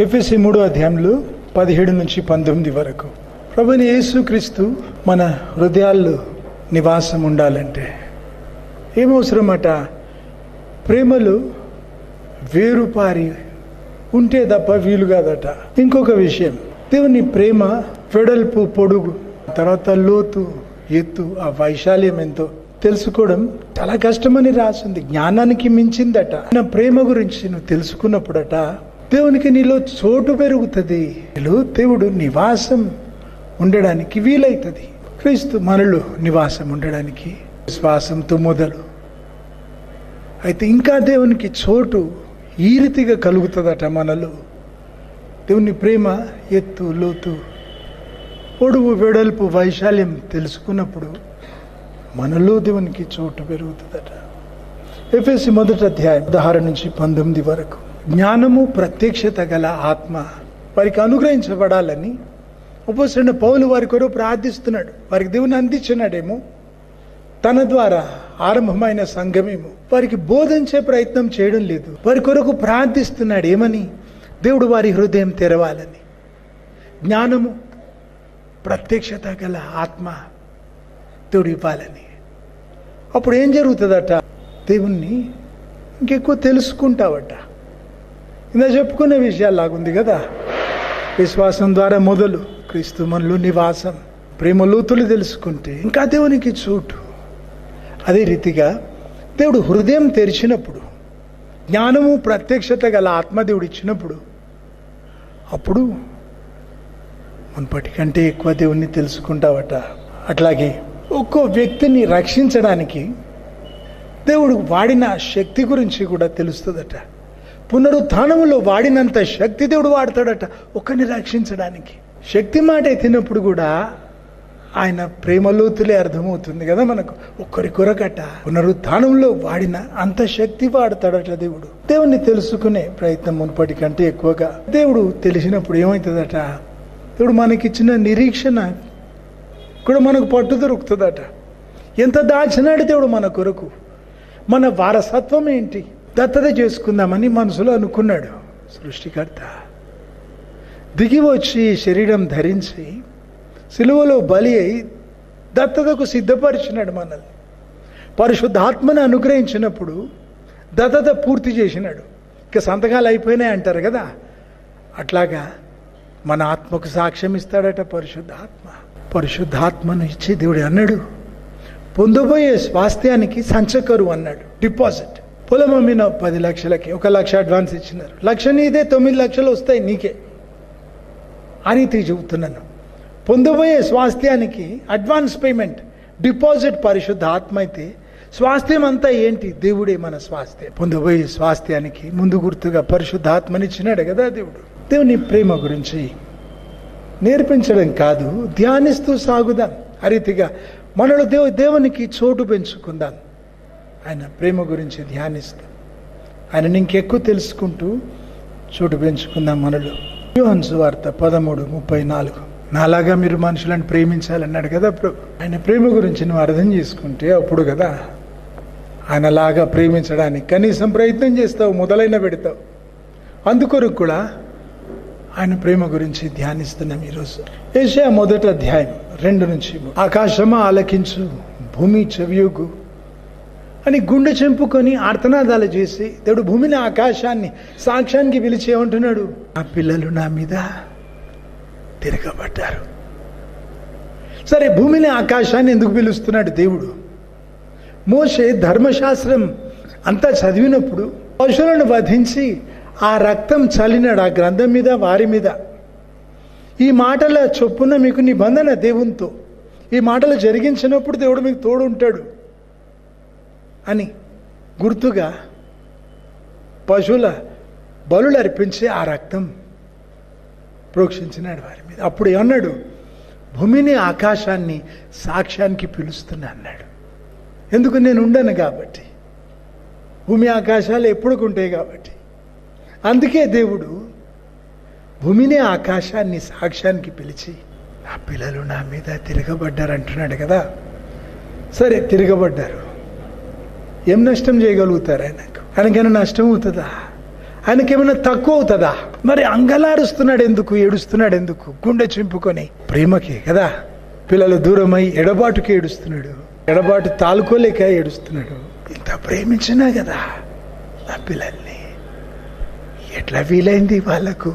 FSC మూడో అధ్యాయంలో పదిహేడు నుంచి పంతొమ్మిది వరకు. ప్రభుని యేసుక్రీస్తు మన హృదయాల్లో నివాసం ఉండాలంటే ఏమవసరమట? ప్రేమలు వేరుపారి ఉంటే తప్ప వీలు కాదట. ఇంకొక విషయం దేవుని ప్రేమ వెడల్పు పొడుగు తర్వాత లోతు ఎత్తు ఆ వైశాల్యం ఎంతో తెలుసుకోవడం చాలా కష్టమని రాసింది జ్ఞానానికి మించిందట. నా ప్రేమ గురించి నువ్వు తెలుసుకున్నప్పుడట దేవునికి నీలో చోటు పెరుగుతుంది. నీలో దేవుడు నివాసం ఉండడానికి వీలైతుంది. క్రీస్తు మనలో నివాసం ఉండడానికి విశ్వాసంతో మొదలు. అయితే ఇంకా దేవునికి చోటు ఈ రీతిగా కలుగుతుందట మనలో. దేవుని ప్రేమ ఎత్తు లోతు పొడువు వెడల్పు వైశాల్యం తెలుసుకున్నప్పుడు మనలో దేవునికి చోటు పెరుగుతుందట. ఎఫ్ఎస్సి మొదటి అధ్యాయం పదహారు నుంచి పంతొమ్మిది వరకు. జ్ఞానము ప్రత్యక్షత గల ఆత్మ. వారికి అనుగ్రహించబడాలని ఉపసరణ పౌలు వారి కొరకు ప్రార్థిస్తున్నాడు. వారికి దేవుని అందించినాడేమో. తన ద్వారా ఆరంభమైన సంఘమేమో. వారికి బోధించే ప్రయత్నం చేయడం లేదు. వారి కొరకు ప్రార్థిస్తున్నాడు ఏమని? దేవుడు వారి హృదయం తెరవాలని. జ్ఞానము ప్రత్యక్షత గల ఆత్మ దేవుడు ఇవ్వాలని. అప్పుడు ఏం జరుగుతుందట? దేవుణ్ణి ఇంకెక్కువ తెలుసుకుంటావట. ఇందా చెప్పుకునే విషయాలు లాగుంది కదా? విశ్వాసం ద్వారా మొదలు క్రీస్తు మనులు నివాసం ప్రేమ లోతులు తెలుసుకుంటే ఇంకా దేవునికి చోటు. అదే రీతిగా దేవుడు హృదయం తెరిచినప్పుడు జ్ఞానము ప్రత్యక్షత గల ఆత్మదేవుడు ఇచ్చినప్పుడు అప్పుడు మున్పటి కంటే ఎక్కువ దేవుణ్ణి తెలుసుకుంటావట. అట్లాగే ఒక్కో వ్యక్తిని రక్షించడానికి దేవుడు వాడిన శక్తి గురించి కూడా తెలుస్తుందట. పునరుత్నంలో వాడినంత శక్తి దేవుడు వాడతాడట. ఒకరిని రక్షించడానికి. శక్తి మాట ఎత్తినప్పుడు కూడా ఆయన ప్రేమలోతులే అర్థమవుతుంది కదా మనకు. ఒక్కరి కొరకట. పునరుత్నంలో వాడిన అంత శక్తి వాడతాడట దేవుడు. దేవుణ్ణి తెలుసుకునే ప్రయత్నం మునుపటి కంటే ఎక్కువగా. దేవుడు తెలిసినప్పుడు ఏమవుతుందట దేవుడు మనకిచ్చిన నిరీక్షణ కూడా మనకు పట్టు దొరుకుతుందట. ఎంత దాచినాడు దేవుడు మన కొరకు? మన వారసత్వం ఏంటి? దత్తత చేసుకుందామని మనసులో అనుకున్నాడు సృష్టికర్త. దిగి వచ్చి శరీరం ధరించి సిలువలో బలి అయి దత్తతకు సిద్ధపరిచినాడు మనల్ని. పరిశుద్ధాత్మను అనుగ్రహించినప్పుడు దత్తత పూర్తి చేసినాడు. ఇక సంతకాలు అయిపోయినాయి అంటారు కదా? అట్లాగా మన ఆత్మకు సాక్ష్యం ఇస్తాడట పరిశుద్ధాత్మ. పరిశుద్ధాత్మను ఇచ్చి దేవుడు అన్నాడు పొందబోయే స్వాస్థ్యానికి సంచకరు అన్నాడు. డిపాజిట్. పొలం అమ్మినావు పది లక్షలకి ఒక లక్ష అడ్వాన్స్ ఇచ్చినారు. లక్ష నీదే తొమ్మిది లక్షలు వస్తాయి నీకే. ఆ రీతికి చెబుతున్నాను. పొందబోయే స్వాస్థ్యానికి అడ్వాన్స్ పేమెంట్ డిపాజిట్ పరిశుద్ధ ఆత్మ అయితే స్వాస్థ్యం అంతా ఏంటి? దేవుడే మన స్వాస్థ్యం. పొందబోయే స్వాస్థ్యానికి ముందు గుర్తుగా పరిశుద్ధ ఆత్మనిచ్చినాడు కదా దేవుడు. దేవుని ప్రేమ గురించి నేర్పించడం కాదు ధ్యానిస్తూ సాగుదాం. ఆ రీతిగా మనలో దేవు దేవునికి చోటు పెంచుకుందాం. ఆయన ప్రేమ గురించి ధ్యానిస్తాం. ఆయన ఇంకెక్కువ తెలుసుకుంటూ చోటు పెంచుకుందాం మనలో. యోహన్ వార్త పదమూడు ముప్పై నాలుగు. నాలాగా మీరు మనుషులను ప్రేమించాలన్నాడు కదా అప్పుడు ఆయన ప్రేమ గురించి నువ్వు అర్థం చేసుకుంటే అప్పుడు కదా. ఆయనలాగా ప్రేమించడానికి కనీసం ప్రయత్నం చేస్తావు మొదలైన పెడతావు. అందుకొరకు కూడా ఆయన ప్రేమ గురించి ధ్యానిస్తున్నాం ఈరోజు. ఏషియా మొదటి అధ్యాయం రెండు నుంచి ఆకాశమా ఆలకించు భూమి చెవియుగు. అని గుండె చెంపుకొని ఆర్తనాదాలు చేసి దేవుడు భూమిని ఆకాశాన్ని సాక్ష్యానికి పిలిచి ఏమంటున్నాడు ఆ పిల్లలు నా మీద తిరగబడ్డారు. సరే భూమిని ఆకాశాన్ని ఎందుకు పిలుస్తున్నాడు దేవుడు? మోషే ధర్మశాస్త్రం అంతా చదివినప్పుడు పశువులను వధించి ఆ రక్తం చల్లినాడు ఆ గ్రంథం మీద వారి మీద. ఈ మాటల చొప్పున మీకు నిబంధన దేవునితో. ఈ మాటలు జరిగించినప్పుడు దేవుడు మీకు తోడు ఉంటాడు అని గుర్తుగా పశువుల బలులు అర్పించి ఆ రక్తం ప్రోక్షించినాడు వారి మీద. అప్పుడు ఏమన్నాడు? భూమిని ఆకాశాన్ని సాక్ష్యానికి పిలుస్తున్నా అన్నాడు. ఎందుకు నేను ఉండను కాబట్టి? భూమి ఆకాశాలు ఎప్పుడుకుంటాయి కాబట్టి? అందుకే దేవుడు భూమిని ఆకాశాన్ని సాక్ష్యానికి పిలిచి నా పిల్లలు నా మీద తిరగబడ్డారు అంటున్నాడు కదా? సరే తిరగబడ్డారు. ఏం నష్టం చేయగలుగుతారు ఆయనకు? ఆయనకేమైనా నష్టం అవుతుందా? ఆయనకేమైనా తక్కువ అవుతుందా? మరి అంగలారుస్తున్నాడు ఎందుకు? ఏడుస్తున్నాడు ఎందుకు? గుండె చింపుకొని. ప్రేమకి కదా. పిల్లలు దూరమై ఎడబాటుకి ఏడుస్తున్నాడు. ఎడబాటు తాలుకోలేక ఏడుస్తున్నాడు. ఇంత ప్రేమించినా కదా నా పిల్లల్ని. ఎట్లా వీలైంది వాళ్ళకు?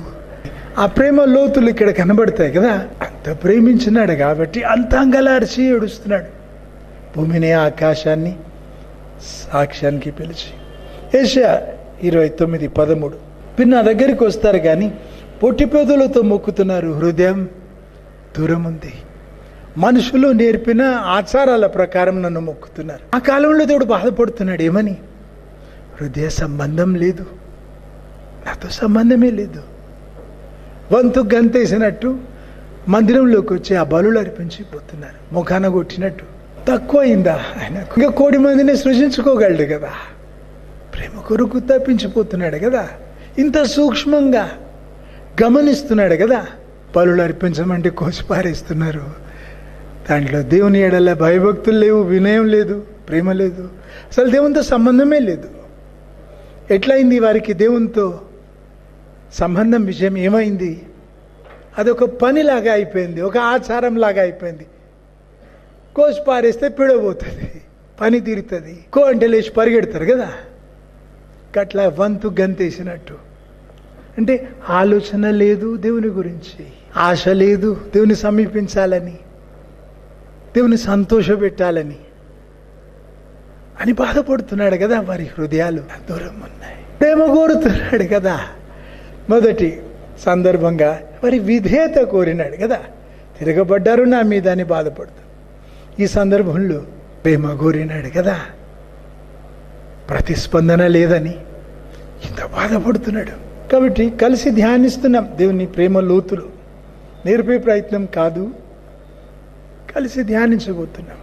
ఆ ప్రేమ లోతులు ఇక్కడ కనబడతాయి కదా. అంత ప్రేమించినాడు కాబట్టి అంత అంగలార్చి ఏడుస్తున్నాడు. భూమిని ఆకాశాన్ని సాక్ష్యానికి పిలిచి ఏషియా ఇరవై తొమ్మిది పదమూడు. మీరు నా దగ్గరికి వస్తారు కానీ పొట్టి మొక్కుతున్నారు హృదయం దూరం ఉంది మనుషులు నేర్పిన ఆచారాల ప్రకారం నన్ను మొక్కుతున్నారు. ఆ కాలంలో దేవుడు బాధపడుతున్నాడు ఏమని? హృదయ సంబంధం లేదు. నాతో సంబంధమే లేదు. వంతు గంతేసినట్టు మందిరంలోకి వచ్చి ఆ బలులు అర్పించిపోతున్నారు. ముఖాన కొట్టినట్టు తక్కువైందా? ఆయన ఇంకా కోడి మందిని సృజించుకోగలడు కదా. ప్రేమ కొరకు తప్పించిపోతున్నాడు కదా. ఇంత సూక్ష్మంగా గమనిస్తున్నాడు కదా. పలులు అర్పించమంటే కోసి పారేస్తున్నారు. దాంట్లో దేవుని ఎడల భయభక్తులు లేవు వినయం లేదు ప్రేమ లేదు. అసలు దేవునితో సంబంధమే లేదు. ఎట్లయింది వారికి దేవునితో సంబంధం విషయం? ఏమైంది? అదొక పనిలాగా అయిపోయింది ఒక ఆచారంలాగా అయిపోయింది. కోసి పారేస్తే పిడబోతుంది పని తీరుతుంది. కో అంటే లేచి పరిగెడతారు కదా? గట్లా వంతు గంతేసినట్టు. అంటే ఆలోచన లేదు దేవుని గురించి ఆశ లేదు దేవుని సమీపించాలని దేవుని సంతోషపెట్టాలని అని బాధపడుతున్నాడు కదా వారి హృదయాలు. దూరం ఉన్నాయి. ప్రేమ కోరుతున్నాడు కదా. మొదటి సందర్భంగా వారి విధేయత కోరినాడు కదా. తిరగబడ్డారు నా మీద అని బాధపడుతుంది ఈ సందర్భంలో ప్రేమ కోరినాడు కదా. ప్రతిస్పందన లేదని ఇంత బాధపడుతున్నాడు. కాబట్టి కలిసి ధ్యానిస్తున్నాం దేవుని ప్రేమ లోతులు. నేర్పే ప్రయత్నం కాదు. కలిసి ధ్యానించబోతున్నాం.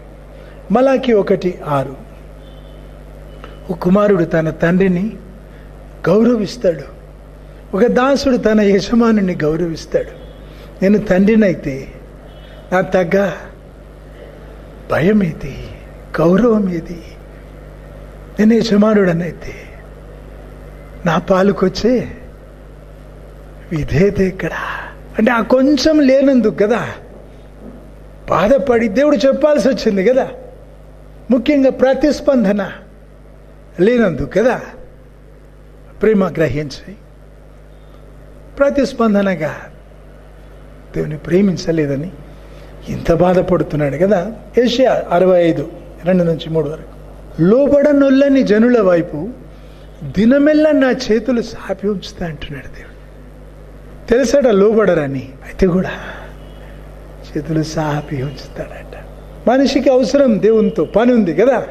మలాకి ఒకటి ఆరు. ఒక కుమారుడు తన తండ్రిని గౌరవిస్తాడు. ఒక దాసుడు తన యజమానుని గౌరవిస్తాడు. నేను తండ్రినైతే నా తగ్గ భయం ఏది గౌరవం ఏది నేనే యజమానుడనైతే నా పాలుకొచ్చే విధేయత ఇక్కడ అంటే ఆ కొంచెం లేనందుకు కదా? బాధపడి దేవుడు చెప్పాల్సి వచ్చింది కదా? ముఖ్యంగా ప్రతిస్పందన లేనందుకు కదా? ప్రేమ గ్రహించి ప్రతిస్పందనగా దేవుని ప్రేమించలేదని ఇంత బాధపడుతున్నాడు కదా. ఏషియా అరవై ఐదు రెండు నుంచి మూడు వరకు. లోబడనొల్లని జనుల వైపు దినమెల్లా నా చేతులు సాపి ఉంచుతా అంటున్నాడు దేవుడు. తెలుసాడ లోబడరని? అయితే కూడా చేతులు సాపి ఉంచుతాడట. మనిషికి అవసరం దేవునితో పని ఉంది కదా.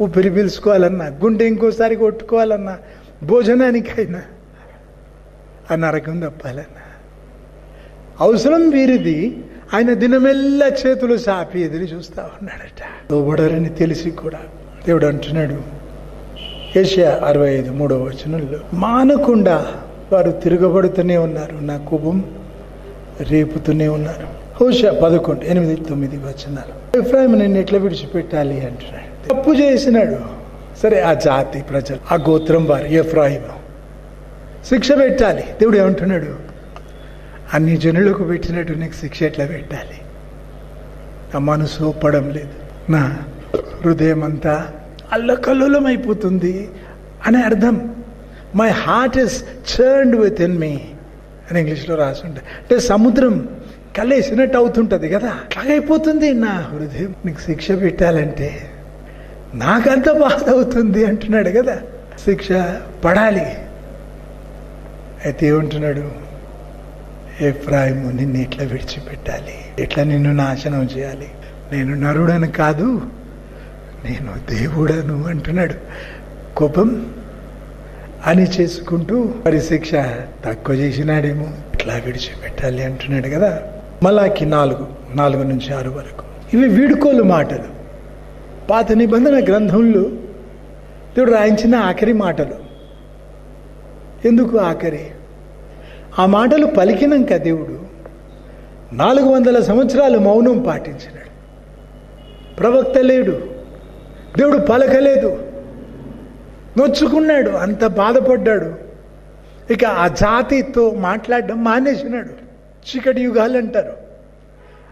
ఊపిరి పీల్చుకోవాలన్నా గుండె ఇంకోసారి కొట్టుకోవాలన్నా భోజనానికైనా ఆ నరకం తప్పాలన్నా. అవసరం వీరిది ఆయన దినమెల్లా చేతులు సాపి ఎదిరి చూస్తా ఉన్నాడట. లోబడరని తెలిసి కూడా దేవుడు అంటున్నాడు. ఏషియా అరవై ఐదు మూడవ వచనంలో మానకుండా వారు తిరగబడుతూనే ఉన్నారు నా కోపం రేపుతూనే ఉన్నారు. హోషా పదకొండు ఎనిమిది తొమ్మిది వచనాలు. ఎఫ్రాయిం నేను ఎట్లా విడిచిపెట్టాలి అంటున్నాడు. తప్పు చేసినాడు. సరే ఆ జాతి ప్రజలు ఆ గోత్రం వారు ఎఫ్రాయిం శిక్ష పెట్టాలి. దేవుడు ఏమంటున్నాడు? అన్ని జనులకు పెట్టినట్టు నీకు శిక్ష ఎట్లా పెట్టాలి? నా మనసు ఒప్పడం లేదు. నా హృదయం అంతా అల్లకల్లోలం అయిపోతుంది అని అర్థం. My heart is churned with in me అని ఇంగ్లీష్లో రాసి ఉంటాయి అంటే సముద్రం కలేసినట్టు అవుతుంటుంది కదా? అట్లాగైపోతుంది. నా హృదయం నీకు శిక్ష పెట్టాలంటే నాకంత బాధ అవుతుంది అంటున్నాడు కదా? శిక్ష పడాలి. అయితే ఏమంటున్నాడు? ఎఫ్రాయిము నిన్ను ఎట్లా విడిచిపెట్టాలి. ఎట్లా నిన్ను నాశనం చేయాలి. నేను నరుడను కాదు నేను దేవుడను అంటున్నాడు. కోపం అని చేసుకుంటూ మరి శిక్ష తక్కువ చేసినాడేమో ఇట్లా విడిచిపెట్టాలి అంటున్నాడు కదా. మలాకి నాలుగు నాలుగు నుంచి ఆరు వరకు. ఇవి వీడుకోలు మాటలు. పాత నిబంధన గ్రంథంలో దేవుడు రాయించిన ఆఖరి మాటలు. ఎందుకు ఆఖరి? ఆ మాటలు పలికినాక దేవుడు. నాలుగు వందల సంవత్సరాలు మౌనం పాటించినాడు. ప్రవక్త లేడు. దేవుడు పలకలేదు. నొచ్చుకున్నాడు. అంత బాధపడ్డాడు. ఇక ఆ జాతితో మాట్లాడడం మానేసినాడు. చీకటి యుగాలు అంటారు.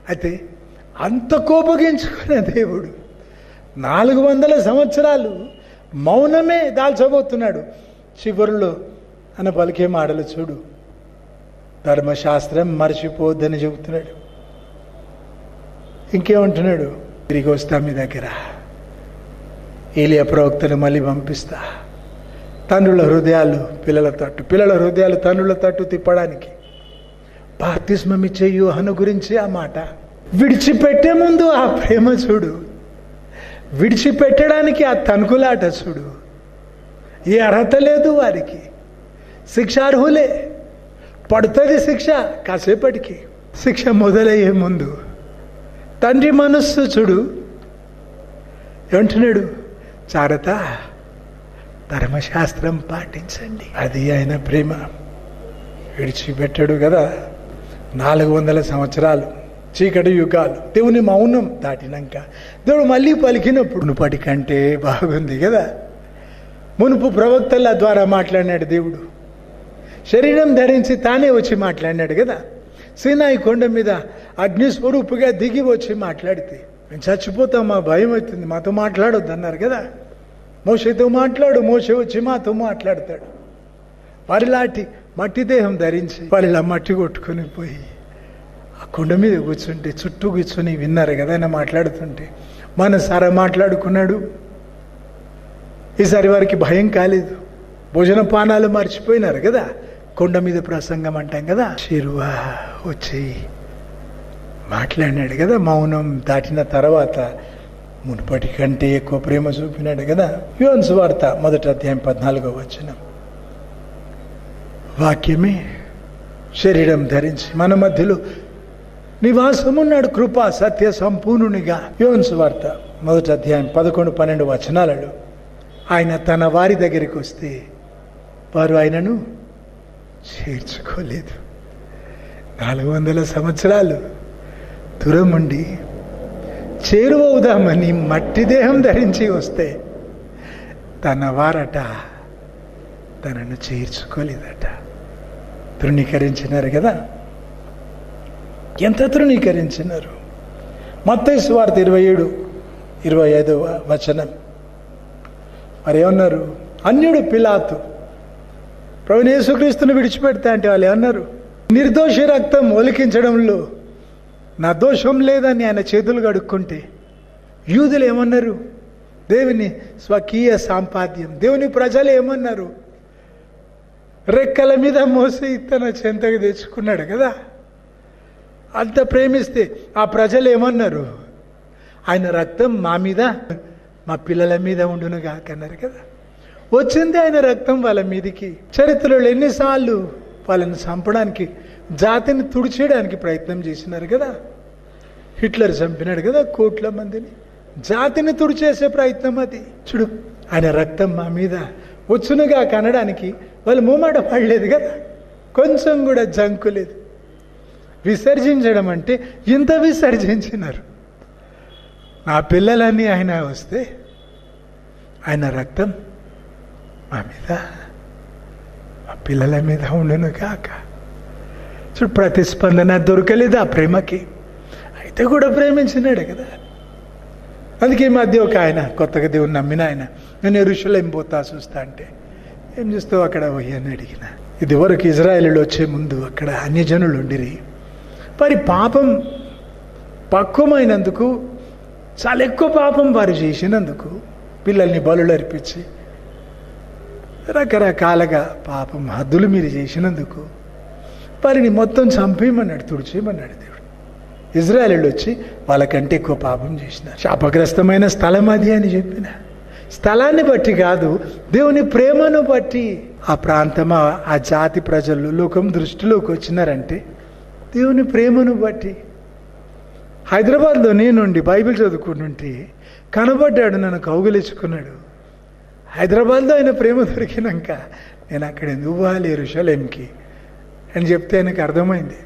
అయితే అంత కోపగించుకున్న దేవుడు నాలుగు వందల సంవత్సరాలు మౌనమే దాల్చబోతున్నాడు. చివరిలో అన్న పలికే మాటలు చూడు. ధర్మశాస్త్రం మర్చిపోద్దని చెబుతున్నాడు. ఇంకేమంటున్నాడు? తిరిగి వస్తా మీ దగ్గర. ఏలియా ప్రవక్తను మళ్ళీ పంపిస్తా. తండ్రుల హృదయాలు పిల్లల తట్టు పిల్లల హృదయాలు తండ్రుల తట్టు తిప్పడానికి. బాప్తిస్మం ఇచ్చే యూహను గురించి ఆ మాట. విడిచిపెట్టే ముందు ఆ ప్రేమ చూడు. విడిచిపెట్టడానికి ఆ తణుకులాట చూడు. ఏ అర్హత లేదు వారికి. శిక్షార్హులే. పడుతుంది శిక్ష కాసేపటికి. శిక్ష మొదలయ్యే ముందు తండ్రి మనస్సు చూడు. ఏమంటున్నాడు చారత ధర్మశాస్త్రం పాటించండి. అది ఆయన ప్రేమ. విడిచిపెట్టాడు కదా. నాలుగు వందల సంవత్సరాలు చీకటి యుగాలు దేవుని మౌనం దాటినాక దేవుడు మళ్ళీ పలికినప్పుడు మునుపటి కంటే బాగుంది కదా. మునుపు ప్రవక్తల ద్వారా మాట్లాడినాడు దేవుడు. శరీరం ధరించి తానే వచ్చి మాట్లాడినాడు కదా. సీనాయి కొండ మీద అగ్ని స్వరూపుగా దిగి వచ్చి మాట్లాడితే మేము చచ్చిపోతాం మా భయం అవుతుంది మాతో మాట్లాడొద్దు అన్నారు కదా. మోసతో మాట్లాడు మోస వచ్చి మాతో మాట్లాడతాడు. వారిలాంటి మట్టి దేహం ధరించి వారిలా మట్టి కొట్టుకొని పోయి ఆ కొండ మీద కూర్చుంటే చుట్టూ కూర్చొని విన్నారు కదా ఆయన మాట్లాడుతుంటే. మన సారా మాట్లాడుకున్నాడు. ఈసారి వారికి భయం కాలేదు. భోజన పానాలు మర్చిపోయినారు కదా. కొండ మీద ప్రసంగం అంటాం కదా? శిరువా వచ్చి మాట్లాడినాడు కదా మౌనం దాటిన తర్వాత మునుపటి కంటే ఎక్కువ ప్రేమ చూపినాడు కదా? యోన్స్ వార్త మొదటి అధ్యాయం పద్నాలుగో వచ్చిన వాక్యమే శరీరం ధరించి మన మధ్యలో నివాసమున్నాడు కృపా సత్య సంపూర్ణునిగా. యోన్స్ వార్త మొదటి అధ్యాయం పదకొండు పన్నెండు వచనాలలో ఆయన తన వారి దగ్గరికి వస్తే వారు ఆయనను చేర్చుకోలేదు. నాలుగు వందల సంవత్సరాలు దూరం ఉండి చేరువవుదామని మట్టి దేహం ధరించి వస్తే తన వారట తనను చేర్చుకోలేదట. తృణీకరించినారు కదా? ఎంత తృణీకరించినారు? మత్తయి సువార్త ఇరవై ఏడు ఇరవై ఐదవ వచనం. మరేమన్నారు? అన్యుడు పిలాతు ప్రవీణ యేసుక్రీస్తుని విడిచిపెడతా అంటే వాళ్ళు ఏమన్నారు? నిర్దోషి రక్తం ఒలికించడంలో నా దోషం లేదని ఆయన చేతులు కడుక్కుంటే యూదులు ఏమన్నారు? దేవుని స్వకీయ సాంపాద్యం. దేవుని ప్రజలు ఏమన్నారు? రెక్కల మీద మోసి తన చెంతకు తెచ్చుకున్నాడు కదా? అంత ప్రేమిస్తే ఆ ప్రజలు ఏమన్నారు? ఆయన రక్తం మా మీద మా పిల్లల మీద ఉండును కాకన్నారు కదా? వచ్చింది ఆయన రక్తం వాళ్ళ మీదికి. చరిత్రలో ఎన్నిసార్లు వాళ్ళని చంపడానికి జాతిని తుడిచేయడానికి ప్రయత్నం చేసినారు కదా. హిట్లర్ చంపినాడు కదా కోట్ల మందిని. జాతిని తుడిచేసే ప్రయత్నం అది. చూడు ఆయన రక్తం మా మీద వచ్చునుగా కనడానికి వాళ్ళు మూమాట పడలేదు కదా. కొంచెం కూడా జంకు లేదు. విసర్జించడం అంటే ఇంత విసర్జించినారు. నా పిల్లలన్నీ ఆయన వస్తే ఆయన రక్తం మా మీద మా పిల్లల మీద ఉండను కాక చూడు ప్రతిస్పందన దొరకలేదు ఆ ప్రేమకి. అయితే కూడా ప్రేమించినాడు కదా. అందుకే ఈ మధ్య ఒక ఆయన కొత్తగా దేవుని నమ్మిన ఆయన నేను ఎరుషులేం పోతా చూస్తా అంటే ఏం చూస్తావు అక్కడ అని అడిగిన. ఇది వరకు వచ్చే ముందు అక్కడ అన్యజనులు ఉండిరి. వారి పాపం పక్వమైనందుకు చాలా ఎక్కువ పాపం వారు చేసినందుకు పిల్లల్ని బలులు అర్పించి రకరకాలుగా పాపం హద్దులు మీరు చేసినందుకు వారిని మొత్తం చంపేయమన్నాడు తుడిచేయమన్నాడు దేవుడు. ఇజ్రాయలు వచ్చి వాళ్ళకంటే ఎక్కువ పాపం చేసిన శాపగ్రస్తమైన స్థలం అది అని చెప్పిన. స్థలాన్ని బట్టి కాదు దేవుని ప్రేమను బట్టి ఆ ప్రాంతం ఆ- ఆ జాతి ప్రజలు లోకం దృష్టిలోకి వచ్చినారంటే దేవుని ప్రేమను బట్టి. హైదరాబాద్లో నేనుండి బైబిల్ చదువుకుంటుంటే కనబడ్డాడు నన్ను కౌగిలించుకున్నాడు. హైదరాబాద్లో ఆయన ప్రేమ దొరికినాక నేను అక్కడ ఎందుకు పోవాలి ఎరుషలేంకి? అని చెప్తే ఆయనకు అర్థమైంది.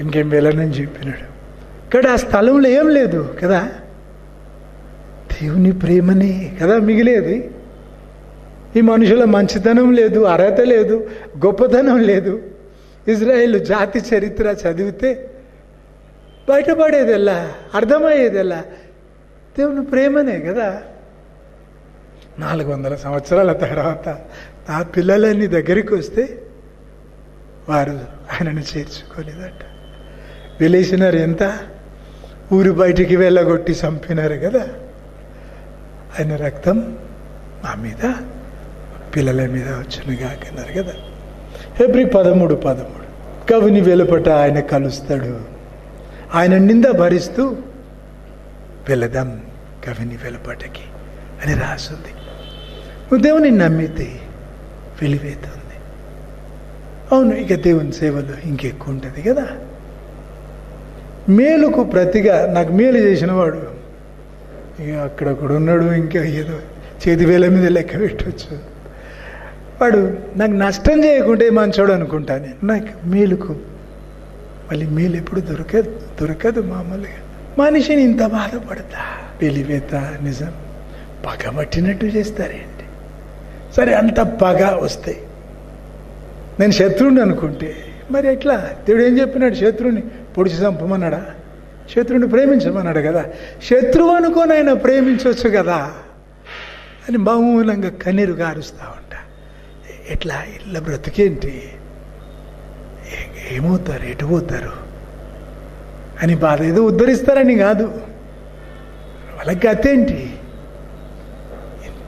ఇంకేం వెళ్ళనని చెప్పినాడు. ఇక్కడ ఆ స్థలంలో ఏం లేదు కదా? దేవుని ప్రేమనే కదా మిగిలేది. ఈ మనుషుల మంచితనం లేదు అర్హత లేదు గొప్పతనం లేదు. ఇజ్రాయేల్ జాతి చరిత్ర చదివితే బయటపడేదెల్లా అర్థమయ్యేదెల్లా దేవుని ప్రేమనే కదా? నాలుగు వందల సంవత్సరాల తర్వాత నా పిల్లలన్నీ దగ్గరికి వస్తే వారు ఆయనను చేర్చుకోలేదట. వెలేసినారు ఎంత? ఊరు బయటికి వెళ్ళగొట్టి చంపినారు కదా. ఆయన రక్తం మా మీద పిల్లల మీద వచ్చును కాకన్నారు కదా. ఎబ్రి పదమూడు పదమూడు. కవిని వెలుపట ఆయన కలుస్తాడు. ఆయన నింద భరిస్తూ వెళదాం కవిని వెలుపటకి అని రాసింది. దేవుని నమ్మితే వెలివేతుంది. అవును ఇక దేవుని సేవలు ఇంకెక్కువ ఉంటుంది కదా? మేలుకు ప్రతిగా నాకు మేలు చేసిన వాడు. ఇక అక్కడ ఉన్నాడు ఇంకా ఏదో చేతి వేల మీద లెక్క పెట్టవచ్చు వాడు నాకు నష్టం చేయకుంటే మంచోడు అనుకుంటా నేను. నాకు మేలుకు మళ్ళీ మేలు ఎప్పుడు దొరకదు దొరకదు మామూలుగా. మనిషిని ఇంత బాధపడతా? వెలివేత నిజం. పగబట్టినట్టు చేస్తారే సరే అంత పగ వస్తాయి నేను శత్రువుని అనుకుంటే మరి ఎట్లా? దేవుడు ఏం చెప్పినాడు? శత్రువుని పొడిచి చంపమన్నాడా? శత్రువుని ప్రేమించమన్నాడు కదా. శత్రువు అనుకొని ఆయన ప్రేమించవచ్చు కదా. అని బహుమూలంగా కన్నీరు గారుస్తూ ఉంటా. ఎట్లా? ఇళ్ళ బ్రతికేంటి? ఏమవుతారు? ఎటు పోతారు? అని బాధ ఏదో ఉద్ధరిస్తారని కాదు. వాళ్ళకి గతేంటి?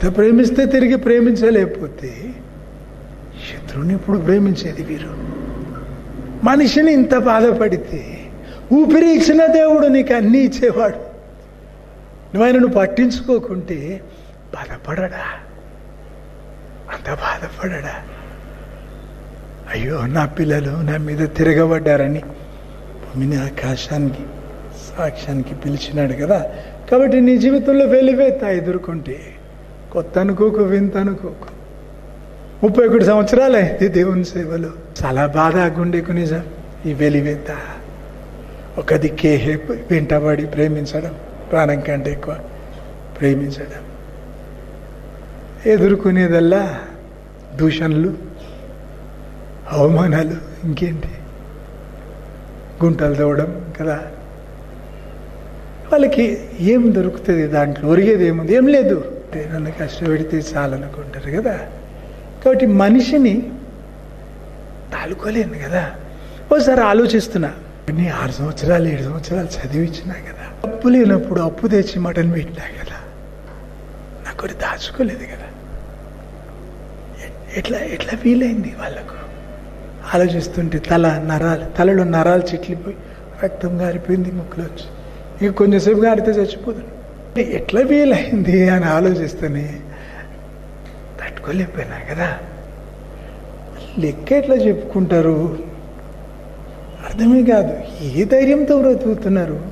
ఎంత ప్రేమిస్తే తిరిగి ప్రేమించలేకపోతే శత్రువుని ఇప్పుడు ప్రేమించేది వీరు? మనిషిని ఇంత బాధపడితే ఊపిరి ఇచ్చిన దేవుడు నీకు అన్నీ ఇచ్చేవాడు. నువ్వు ఆయనను పట్టించుకోకుంటే బాధపడడా? అంత బాధపడడా? అయ్యో నా పిల్లలు నా మీద తిరగబడ్డారని భూమిని ఆకాశానికి సాక్ష్యానికి పిలిచినాడు కదా. కాబట్టి నీ జీవితంలో వెలివేత ఎదుర్కొంటే కొత్త అనుకోకు వింత అనుకోకు ముప్పై ఒకటి సంవత్సరాలైంది దేవుని సేవలో. చాలా బాధ గుండెకు నిజం. ఈ వెలివింత. ఒక దిక్కే హే- వెంటబడి ప్రేమించడం. ప్రాణం కంటే ఎక్కువ ప్రేమించడం. ఎదుర్కొనేదల్లా దూషణలు అవమానాలు ఇంకేంటి? గుంటలు తవ్వడం కదా. వాళ్ళకి ఏం దొరుకుతుంది దాంట్లో? ఒరిగేది ఏముంది ఏం లేదు. అంటే నన్ను కష్టపెడితే చాలనుకుంటారు కదా. కాబట్టి మనిషిని తాలుకోలేను కదా. ఓసారి ఆలోచిస్తున్నా నీ ఆరు సంవత్సరాలు ఏడు సంవత్సరాలు చదివించినా కదా అప్పు లేనప్పుడు అప్పు తెచ్చి మటన్ పెట్టినా కదా నాకు దాచుకోలేదు కదా. ఎట్లా ఎట్లా వీలైంది వాళ్ళకు? ఆలోచిస్తుంటే తల నరాలు తలలో నరాలు చిట్లిపోయి రక్తం గారిపోయింది ముక్కులోంచి ఇంక కొంచెంసేపు గారితే చచ్చిపోతుంది ఎట్లా వీలైంది అని ఆలోచిస్తేనే తట్టుకోలేకపోయినా కదా? లెక్క ఎట్లా చెప్పుకుంటారు? అర్థమే కాదు. ఏ ధైర్యంతో బ్రతుకుతున్నారు?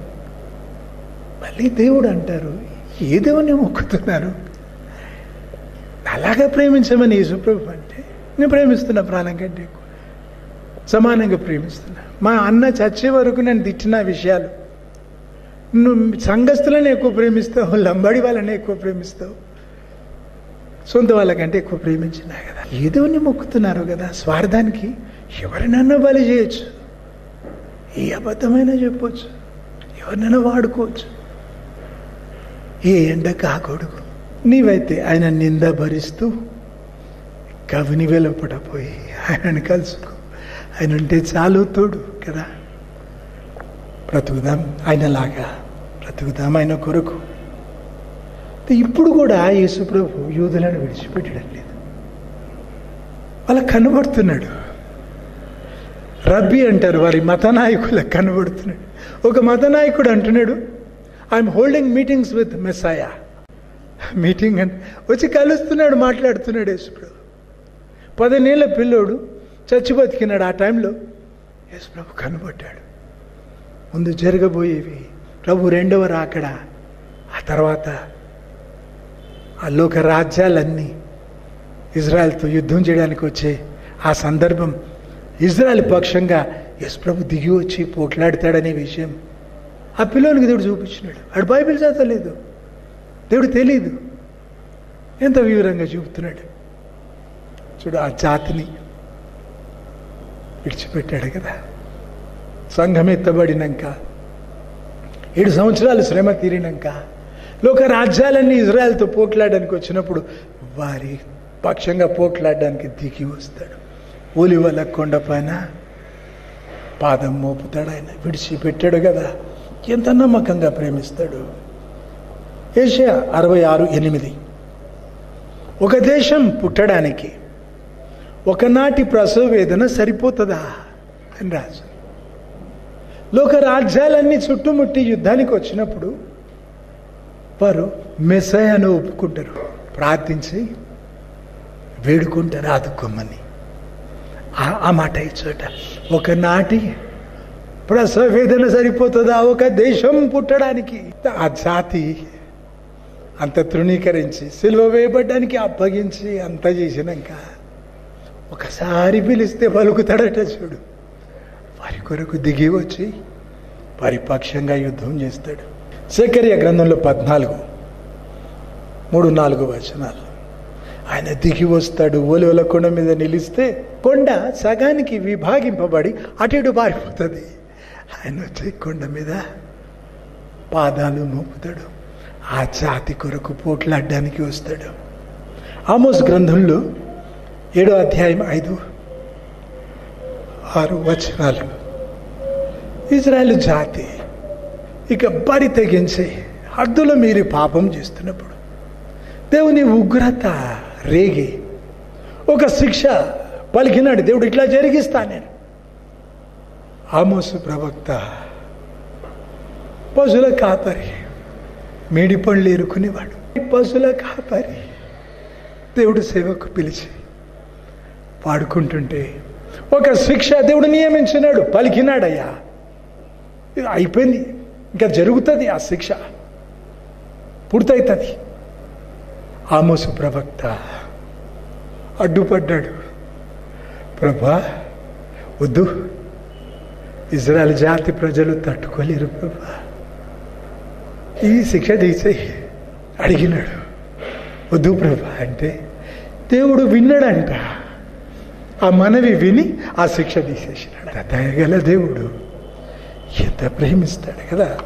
మళ్ళీ దేవుడు అంటారు ఏ దేవుని మొక్కుతున్నారు? అలాగా ప్రేమించమని యేసుప్రభు అంటే నేను ప్రేమిస్తున్నా ప్రాణం కంటే ఎక్కువ. సమానంగా ప్రేమిస్తున్నా. మా అన్న చచ్చే వరకు నేను తిట్టిన విషయాలు. నువ్వు సంఘస్థులను ఎక్కువ ప్రేమిస్తావు లంబాడి వాళ్ళని ఎక్కువ ప్రేమిస్తావు. సొంత వాళ్ళకంటే ఎక్కువ ప్రేమించినా కదా. ఏదోని మొక్కుతున్నారు కదా. స్వార్థానికి ఎవరినన్నా బలి చేయొచ్చు. ఏ అబద్ధమైనా చెప్పొచ్చు. ఎవరినైనా వాడుకోవచ్చు. ఏ ఎండ కాకూడదు. నీవైతే ఆయన నింద భరిస్తూ కవిని వెలుపడపోయి ఆయనను కలుసుకో. ఆయన ఉంటే చాలు తోడు కదా. బ్రతుకుదాం ఆయనలాగా. బ్రతుకుదాం ఆయన కొరకు. ఇప్పుడు కూడా యేసుప్రభు యూదులను విడిచిపెట్టడం లేదు. వాళ్ళకు కనబడుతున్నాడు. రబ్బీ అంటారు వారి మత నాయకులకు కనబడుతున్నాడు. ఒక మత నాయకుడు అంటున్నాడు I'm holding meetings with messiah meeting అని వచ్చి కలుస్తున్నాడు మాట్లాడుతున్నాడు యేసుప్రభు పదినేళ్ళ పిల్లోడు చచ్చి బతికినాడు ఆ టైంలో యేసుప్రభు కనబడ్డాడు. ముందు జరగబోయేవి. ప్రభు రెండవ రాకడ. ఆ తర్వాత ఆ లోక రాజ్యాలన్నీ ఇజ్రాయెల్తో యుద్ధం చేయడానికి వచ్చే ఆ సందర్భం ఇజ్రాయెల్ పక్షంగా యశ్ ప్రభు దిగి వచ్చి పోట్లాడతాడనే విషయం ఆ పిల్లోనికి దేవుడు చూపించినాడు. ఆడు బైబిల్ చదవలేదు దేవుడు తెలియదు ఎంత వివరంగా చూపుతున్నాడు. చూడు ఆ జాతిని విడిచిపెట్టాడు కదా. సంఘం ఎత్తబడినాక ఏడు సంవత్సరాలు శ్రమ తీరినాక లోక రాజ్యాలన్నీ ఇజ్రాయెల్తో పోట్లాడడానికి వచ్చినప్పుడు వారి పక్షంగా పోట్లాడడానికి దిగి వస్తాడు. ఒలివల కొండ పైన పాదం మోపుతాడు ఆయన. విడిచిపెట్టాడు కదా. ఎంత నమ్మకంగా ప్రేమిస్తాడు. ఏషియా అరవై ఆరు ఎనిమిది. ఒక దేశం పుట్టడానికి ఒకనాటి ప్రసవ వేదన సరిపోతుందా? అని రాజు లోక రాజ్యాలన్నీ చుట్టుముట్టి యుద్ధానికి వచ్చినప్పుడు వారు మెసయను ఒప్పుకుంటారు. ప్రార్థించి వేడుకుంటారు ఆదుకోమని ఆ- మాట ఈ చోట. ఒకనాటి ప్రసవ వేదన సరిపోతుందా? ఒక దేశం పుట్టడానికి. ఆ జాతి అంత తృణీకరించి సిలువ వేయబడ్డానికి అప్పగించి అంత చేసినాక ఒకసారి పిలిస్తే పలుకుతాడట చూడు. వారి కొరకు దిగి వచ్చి పరిపక్షంగా యుద్ధం చేస్తాడు. శకర్య గ్రంథంలో పద్నాలుగు మూడు నాలుగు వచనాలు. ఆయన దిగి వస్తాడు ఓలివల కొండ మీద నిలిస్తే కొండ సగానికి విభాగింపబడి అటు ఇటు పారిపోతుంది. ఆయన వచ్చి కొండ మీద పాదాలు మోపుతాడు. ఆ జాతి కొరకు పోట్లాడడానికి వస్తాడు. ఆమోస్ గ్రంథంలో ఏడో అధ్యాయం ఐదు ఆరు వచనాలు. ఇజ్రాయెల్ జాతి ఇక బరి తెగించి హద్దుల మీరు పాపం చేస్తున్నప్పుడు దేవుని ఉగ్రత రేగి ఒక శిక్ష పలికినాడు. దేవుడు ఇట్లా జరిగిస్తా నేను. ఆమోసు ప్రవక్త పశుల కాపరి మేడి పళ్ళు ఎరుకునేవాడు పశుల కాపరి దేవుడు సేవకు పిలిచి పాడుకుంటుంటే ఒక శిక్ష దేవుడు నియమించినాడు పలికినాడయ్యా. ఇది అయిపోయింది. ఇంకా జరుగుతుంది ఆ శిక్ష. పూర్తవుతుంది ఆమోసు ప్రవక్త అడ్డుపడ్డాడు. ప్రభా వద్దు. ఇజ్రాయల్ జాతి ప్రజలు తట్టుకోలేరు ప్రభా. ఈ శిక్ష తీసేయి అడిగినాడు. వద్దు ప్రభా అంటే దేవుడు విన్నాడంట. ఆ మనవి విని ఆ శిక్ష తీసేసినాడు. దయగల దేవుడు ఎంత ప్రేమిస్తాడు కదా?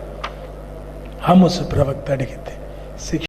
ఆమోసు ప్రవక్త అడిగింది శిక్ష